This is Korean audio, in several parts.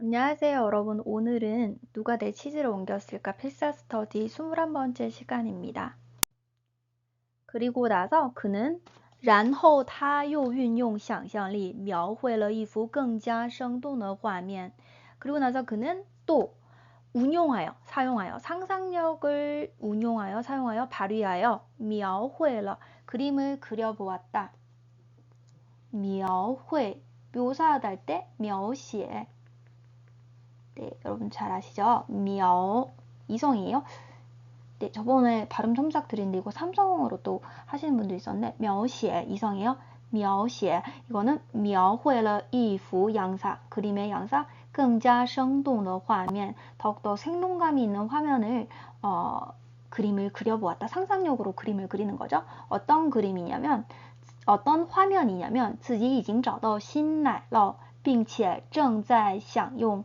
안녕하세요, 여러분. 오늘은 누가 내 치즈를 옮겼을까 필사 스터디 21번째 시간입니다. 그리고 나서 그는 然后他又运用想象力描绘了一幅更加生动的画面. 그리고 나서 그는 또 운용하여, 사용하여, 상상력을 운용하여, 사용하여, 발휘하여, 描绘了, 그림을 그려보았다. 描绘, 묘사하다 할 때, 描写. 네, 여러분 잘 아시죠? 描, 이성이에요. 네, 저번에 발음 첨삭 드린데 이거 삼성으로 또 하시는 분도 있었는데 描写 이성이에요. 描写 이거는 描绘了一幅 양사, 그림의 양사 更加生动的画面 더욱더 생동감이 있는 화면을 어, 그림을 그려보았다. 상상력으로 그림을 그리는 거죠. 어떤 그림이냐면 어떤 화면이냐면 自己已经找到新奶酪并且正在享用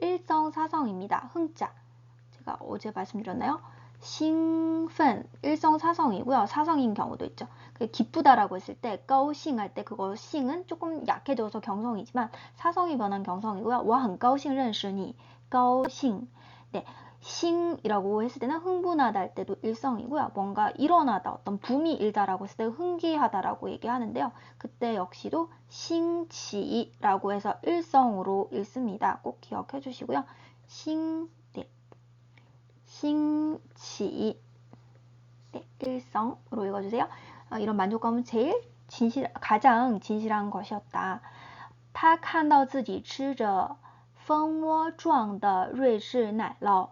일성사성입니다. 흥자. 제가 어제 말씀드렸나요? 싱펜 일성사성이고요. 사성인 경우도 있죠. 기쁘다라고 했을 때 까오싱 할 때 그거 싱은 조금 약해져서 경성이지만 사성이 변한 경성이고요. 와한 까오싱 렌시니 까오싱 네, 싱이라고 했을 때는 흥분하다 할 때도 일성이고요. 뭔가 일어나다, 어떤 붐이 일다라고 했을 때 흥기하다라고 얘기하는데요. 그때 역시도 싱치라고 해서 일성으로 읽습니다. 꼭 기억해 주시고요. 싱, 네. 싱치, 네. 일성으로 읽어주세요. 어, 이런 만족감은 제일 진실, 가장 진실한 것이었다. 他看到自己吃着蜂窝状的瑞士奶酪。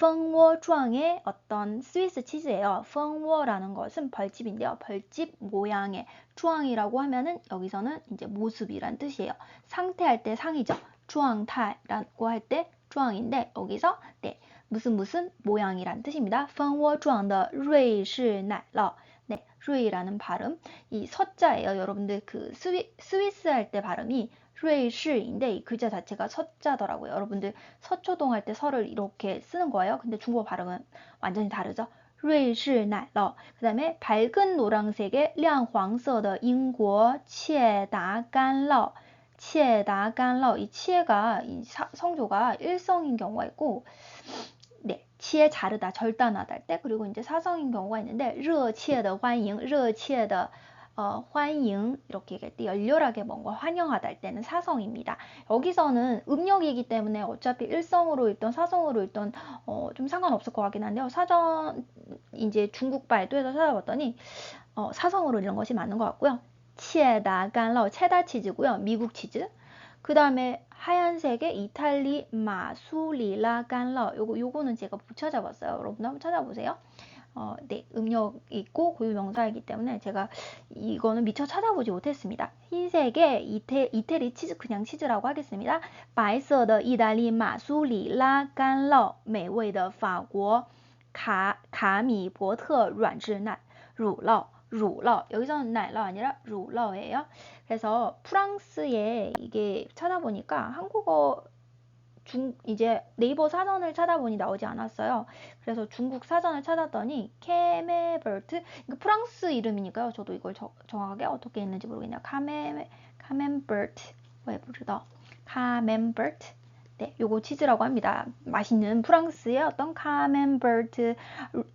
蜂窝状의 어떤 스위스 치즈예요. 蜂窝라는 것은 벌집인데요. 벌집 모양의 쭈앙이라고 하면은 여기서는 이제 모습이란 뜻이에요. 상태할 때 상이죠. 쭈앙타이라고 할 때 쭈앙인데 여기서 네 무슨 무슨 모양이란 뜻입니다. 蜂窝状的瑞士奶酪 네, 루이라는 발음. 이 서자예요. 여러분들 그 스위, 스위스 할 때 발음이 瑞士인데 이 글자 자체가 서자더라고요. 여러분들 서초동 할 때 서를 이렇게 쓰는 거예요. 근데 중국어 발음은 완전히 다르죠. 瑞士奶酪. 그다음에 밝은 노란색의 亮黄色的 英国 切达干酪. 切达干酪. 이 치에가 이 사, 성조가 일성인 경우가 있고 네, 치에 자르다, 절단하다 할 때, 그리고 이제 사성인 경우가 있는데, 热切的 欢迎, 热切的 어, 환영 이렇게 얘기할 때 열렬하게 뭔가 환영하다 할 때는 사성입니다. 여기서는 음력이기 때문에 어차피 일성으로 읽던 사성으로 읽던 어, 좀 상관없을 것 같긴 한데요. 사전 이제 중국 발도에서 찾아봤더니 어, 사성으로 읽는 것이 맞는 것 같고요. 치에다 간러 체다 치즈고요. 미국 치즈. 그 다음에 하얀색의 이탈리 마수리라 간러 요거 요거는 제가 못 찾아봤어요. 여러분 한번 찾아보세요. 어, 네, 음력 있고 고유 명사이기 때문에 제가 이거는 미처 찾아보지 못했습니다. 흰색의 이태, 이태리 치즈 그냥 치즈라고 하겠습니다. 白色的意大利马苏里拉干酪美味的法国卡卡米伯特软质奶乳酪乳酪 여기서는奶酪 아니라乳酪예요. 그래서 프랑스에 이게 찾아보니까 한국어 중 이제 네이버 사전을 찾아보니 나오지 않았어요. 그래서 중국 사전을 찾았더니 케메버트 그러니까 프랑스 이름이니까요. 저도 이걸 저, 정확하게 어떻게 했는지 모르겠네요. 카메 카멘버트 왜 부르다 카멘버트 네, 요거 치즈라고 합니다. 맛있는 프랑스의 어떤 카멘버트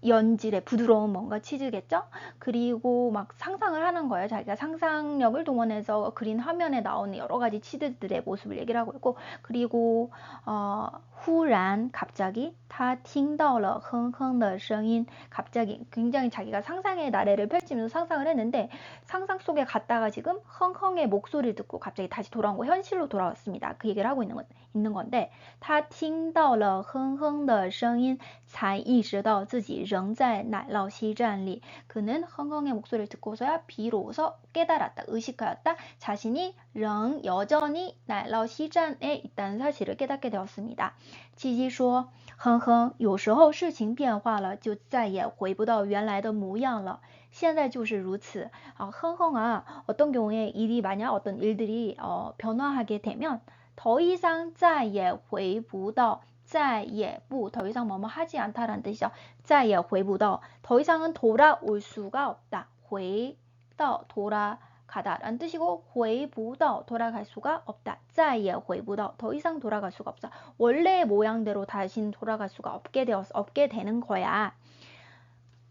연질의 부드러운 뭔가 치즈겠죠? 그리고 막 상상을 하는 거예요. 자기가 상상력을 동원해서 그린 화면에 나오는 여러 가지 치즈들의 모습을 얘기를 하고 있고, 그리고 어, 후란 갑자기 다 팅다러 흥흥의 声音 갑자기 굉장히 자기가 상상의 나래를 펼치면서 상상을 했는데 상상 속에 갔다가 지금 흥흥의 목소리를 듣고 갑자기 다시 돌아온 거 현실로 돌아왔습니다. 그 얘기를 하고 있는, 건, 있는 건데 다 팅다러 흥흥의 声音才意识到自己仍在奶酪西站里 그는 흥흥의 목소리를 듣고서야 비로소 깨달았다, 의식하였다. 자신이仍 여전히 날라오 시장에 있다는 사실을 깨닫게 되었습니다. 鸡鸡说：“哼哼，有时候事情变化了，就再也回不到原来的模样了。现在就是如此。啊，哼哼啊，어떤경우에일이만약어떤일들이어변화하게되면더이상再也回不到，再也不더이상뭐뭐하지않다라는뜻이죠再也回不到，더이상은돌아올수가없다回到돌아 가다라는 뜻이고 回不到 돌아갈 수가 없다. 再也回不到더 이상 돌아갈 수가 없다. 원래 모양대로 다시는 돌아갈 수가 없게 되었 없게 되는 거야.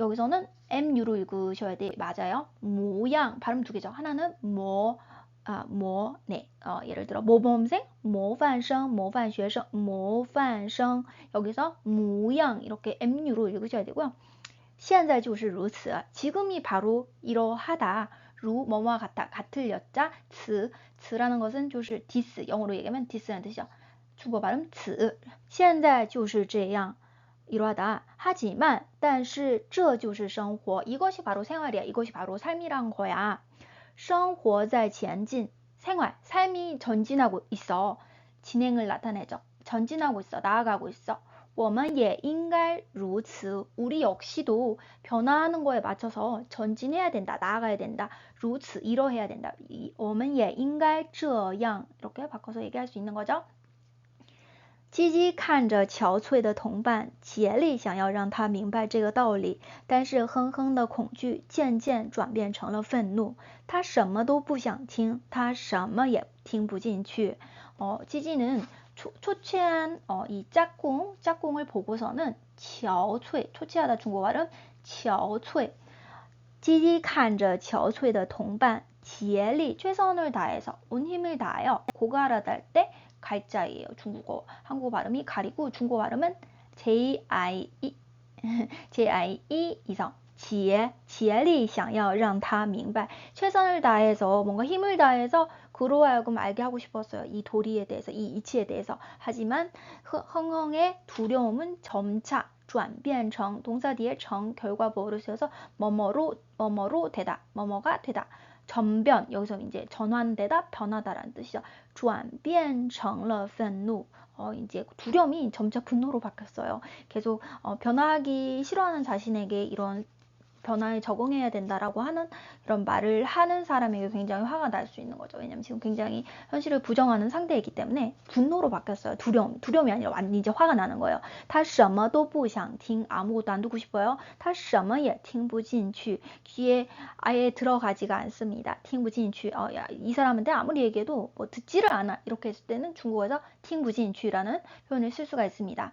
여기서는 MU로 읽으셔야 돼. 맞아요. 모양 발음 두 개죠. 하나는 뭐 아, 뭐, 네, 어, 예를 들어 모범생, 모반생, 모반学生, 모반생 여기서 모양 이렇게 MU로 읽으셔야 되고요. 现在就是如此. 지금이 바로 이러하다. 루 뭐뭐와 같다 같을 여자 츠 츠라는 것은 就是 디스 영어로 얘기하면 디스라는 뜻이죠. 중국 발음 此现在就是这样 이러하다 하지만 但是这就是生活 이것이 바로 생활이야 이것이 바로 삶이란 거야 生活在前进 생활 삶이 전진하고 있어 진행을 나타내죠 전진하고 있어 나아가고 있어 我们也应该如此. 우리 역시도 변화하는 거에 맞춰서 전진해야 된다. 나아가야 된다. 如此 이러해야 된다. 我们也应该这样 이렇게 바꿔서 얘기할 수 있는 거죠. 鸡鸡看着憔悴的同伴竭力想要让他明白这个道理但是哼哼的恐惧渐渐转变成了愤怒他什么都不想听他什么也听不进去 초, 초췌한 어, 이 짝꿍, 짝꿍을 보고서는 憔悴, 초췌하다 중국어 발음 憔悴. 지지 칸저 憔悴的 동반, 지엘리 최선을 다해서 온 힘을 다하여 고가라달 때 갈자예요. 중국어, 한국어 발음이 가리고 중국어 발음은 J-I-E, J-I-E 이성. 지혜, 지혜리 想要让他明白 최선을 다해서 뭔가 힘을 다해서 그로 하여금 알게 하고 싶었어요. 이 도리에 대해서, 이 이치에 대해서. 하지만 흥흥의 두려움은 점차 转变成 동사 뒤에 정 결과 보호를 쓰여서 뭐뭐로 뭐뭐로 되다, 뭐뭐가 되다. 전변 여기서 이제 전환되다, 변하다라는 뜻이죠. 转变成了愤怒. 어, 이제 두려움이 점차 분노로 바뀌었어요. 계속 어, 변화하기 싫어하는 자신에게 이런 변화에 적응해야 된다라고 하는 이런 말을 하는 사람에게 굉장히 화가 날 수 있는 거죠. 왜냐면 지금 굉장히 현실을 부정하는 상태이기 때문에 분노로 바뀌었어요. 두려움, 두려움이 아니라 완전 이제 화가 나는 거예요. 他什么都不想听 아무것도 안 듣고 싶어요. 他什么也听不进去 귀에 아예 들어가지가 않습니다. 听不进去 어, 야, 이 사람한테 아무리 얘기해도 뭐 듣지를 않아. 이렇게 했을 때는 중국어에서 听不进去라는 표현을 쓸 수가 있습니다.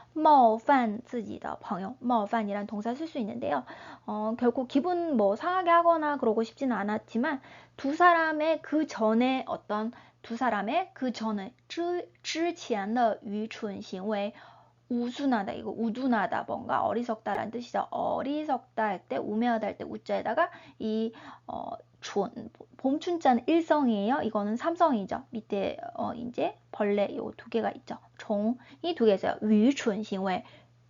冒犯自己的朋友. 冒犯이란 동사 쓸 수 있는데요. 어, 결코 기분 뭐 상하게 하거나 그러고 싶지는 않았지만 두 사람의 그 전에 어떤 두 사람의 그 전에 之之前的愚蠢行为 우순하다 이거 우둔하다 뭔가 어리석다라는 뜻이죠. 어리석다 할 때 우매하다 할 때 우자에다가 이 어, 촌 봄춘자는 일성이에요. 이거는 삼성이죠. 밑에 어, 이제 벌레 요 두 개가 있죠. 종이 두 개 있어요. 위춘 싱웨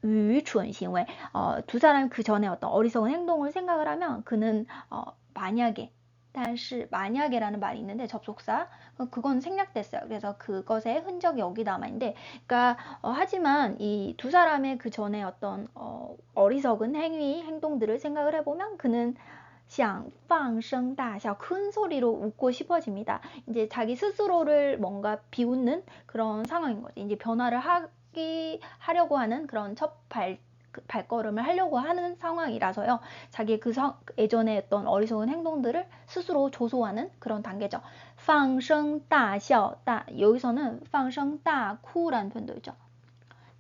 위춘 싱웨 어, 두 사람 그 전에 어떤 어리석은 행동을 생각을 하면 그는 어, 만약에 但是 만약에라는 말이 있는데 접속사 그건 생략됐어요. 그래서 그것의 흔적이 여기 남아 있는데, 그러니까 어, 하지만 이 두 사람의 그 전에 어떤 어, 어리석은 행위, 행동들을 생각을 해보면 그는 想放声大笑큰 소리로 웃고 싶어집니다. 이제 자기 스스로를 뭔가 비웃는 그런 상황인 거죠. 이제 변화를 하기 하려고 하는 그런 첫 발, 그 발걸음을 하려고 하는 상황이라서요. 자기 그 성, 예전에 했던 어리석은 행동들을 스스로 조소하는 그런 단계죠. 放声大笑, 여기서는 放声大哭라는 표현도 있죠.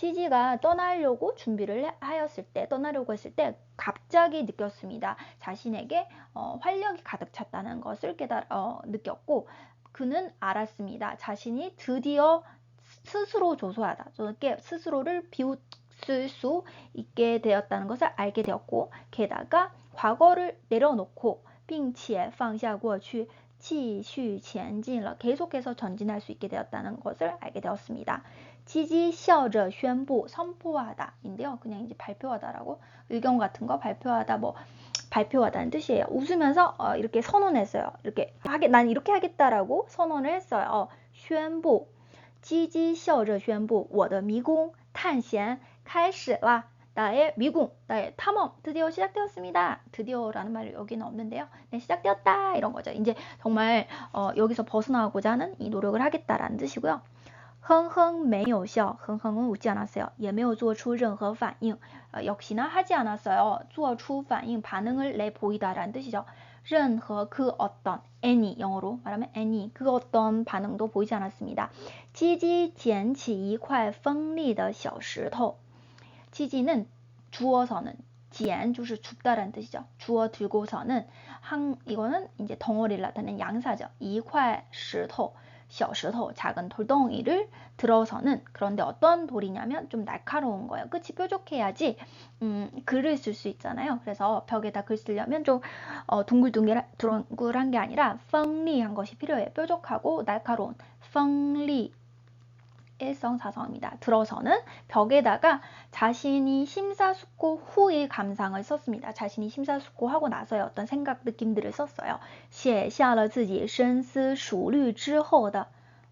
지지가 떠나려고 준비를 하였을 때, 떠나려고 했을 때 갑자기 느꼈습니다. 자신에게 어, 활력이 가득 찼다는 것을 깨달 어, 느꼈고 그는 알았습니다. 자신이 드디어 스스로 조소하다, 스스로를 비웃 쓸수 있게 되었다는 것을 알게 되었고 게다가 과거를 내려놓고 并且放下过去继续前进了 계속해서 전진할 수 있게 되었다는 것을 알게 되었습니다. 지지 笑着宣布 선포하다인데요. 그냥 이제 발표하다라고 의견 같은 거 발표하다 뭐 발표하다는 뜻이에요. 웃으면서 어, 이렇게 선언했어요. 이렇게 하게 난 이렇게 하겠다라고 선언을 했어요. 어, 宣布 지지 笑着宣布我的迷宫探险 开始라 나의 미궁, 나의 탐험 드디어 시작되었습니다. 드디어라는 말이 여기는 없는데요. 네, 시작되었다 이런 거죠. 이제 정말 어, 여기서 벗어나고자 하는 이 노력을 하겠다라는 뜻이고요. 哼哼没有笑, 흥흥은 웃지 않았어요. 也没有做出任何反应, 어, 역시나 하지 않았어요. 做出反应, 반응을 내 보이다라는 뜻이죠. 任何그 어떤 any 영어로 말하면 any 그 어떤 반응도 보이지 않았습니다. 积极捡起一块锋利的小石头 지지는 주어서는 捡就是 줍다라는 뜻이죠. 주어 들고서는 한 이거는 이제 덩어리를 나타내는 양사죠. 一块石头 小石头 작은 돌덩이를 들어서는 그런데 어떤 돌이냐면 좀 날카로운 거예요. 끝이 뾰족해야지 음, 글을 쓸 수 있잖아요. 그래서 벽에다 글 쓰려면 좀 어, 둥글둥글 둥글한 게 아니라 펑리한 것이 필요해요. 뾰족하고 날카로운 펑리 일성사성입니다. 들어서는 벽에다가 자신이 심사숙고 후의 감상을 썼습니다. 자신이 심사숙고하고 나서의 어떤 생각, 느낌들을 썼어요. 写下了自己深思熟虑之后的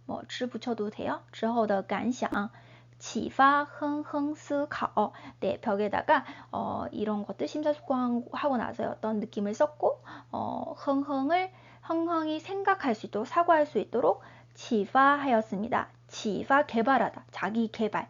뭐, 之 붙여도 돼요. 之后的感想. 启发哼哼思考 네, 벽에다가 어, 이런 것들 심사숙고하고 나서의 어떤 느낌을 썼고 어, 흥흥을 흥흥이 생각할 수 있도록 사고할 수 있도록 启发하였습니다. 启发 개발하다. 자기 개발.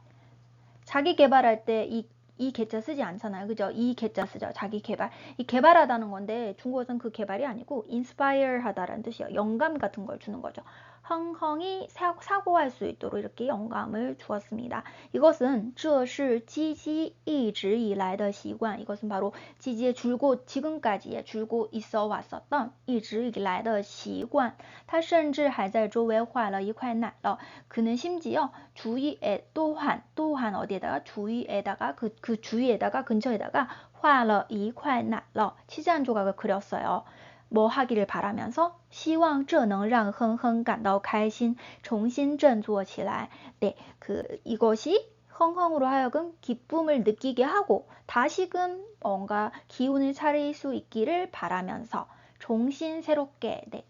자기 개발할 때이 이 개자 쓰지 않잖아요. 그죠? 이 개자 쓰죠. 자기 개발. 이 개발하다는 건데 중국어는 그 개발이 아니고 inspire 하다라는 뜻이에요. 영감 같은 걸 주는 거죠. 헝헝이 사고할 수 있도록 이렇게 영감을 주었습니다. 이것은 这是积极一直以来的习惯. 이것은 바로 지지의 줄곧 지금까지의 줄곧 있어 왔었던 一直以来的习惯.他甚至还在周围画了一块奶酪. 그는 심지어 주위에 또한 또한 어디에다가 주위에다가 그, 그 주위에다가 근처에다가 画了一块奶酪. 치즈 한 조각을 그렸어요. 뭐 하기를 바라면서 希望这能让哼哼感到开心重新振作起来 네, 그 이것이 흥흥으로 하여금 기쁨을 느끼게 하고 다시금 뭔가 기운을 차릴 수 있기를 바라면서 종신 새롭게 네.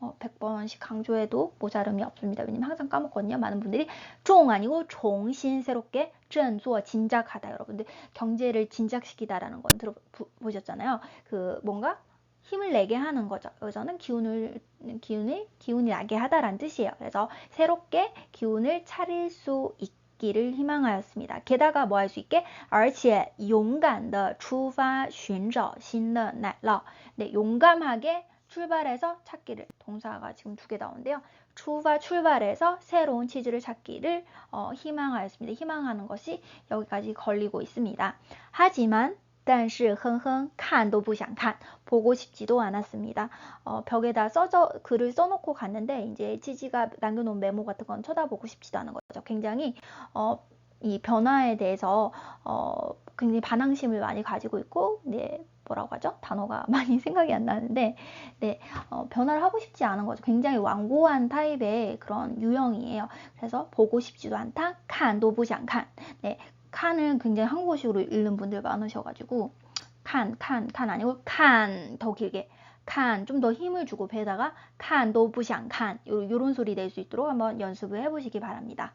어, 100번씩 강조해도 모자름이 없습니다. 왜냐면 항상 까먹거든요. 많은 분들이 종 아니고 종신 새롭게 振作 진작하다 여러분들 경제를 진작시키다라는 건 들어보셨잖아요. 그 뭔가 힘을 내게 하는 거죠. 여기서는 기운을 기운을 기운이 나게 하다라는 뜻이에요. 그래서 새롭게 기운을 차릴 수 있기를 희망하였습니다. 게다가 뭐 할 수 있게 而且勇敢的出发寻找新的奶酪. 네, 용감하게 출발해서 찾기를 동사가 지금 두 개 나오는데요. 출발 출발해서 새로운 치즈를 찾기를 어, 희망하였습니다. 희망하는 것이 여기까지 걸리고 있습니다. 하지만 但是哼哼看都不想看 보고 싶지도 않았습니다. 어, 벽에다 써져 글을 써놓고 갔는데 이제 치지가 남겨놓은 메모 같은 건 쳐다보고 싶지도 않은 거죠. 굉장히 어, 이 변화에 대해서 어, 굉장히 반항심을 많이 가지고 있고 네, 뭐라고 하죠? 단어가 많이 생각이 안 나는데 네, 어, 변화를 하고 싶지 않은 거죠. 굉장히 완고한 타입의 그런 유형이에요. 그래서 보고 싶지도 않다. 칸도 부想看. 네, 칸은 굉장히 한국어식으로 읽는 분들 많으셔가지고 칸, 칸, 칸 아니고 칸 더 길게 칸 좀 더 힘을 주고 배에다가 칸, 너 부샹 칸 요런 소리 낼 수 있도록 한번 연습을 해보시기 바랍니다.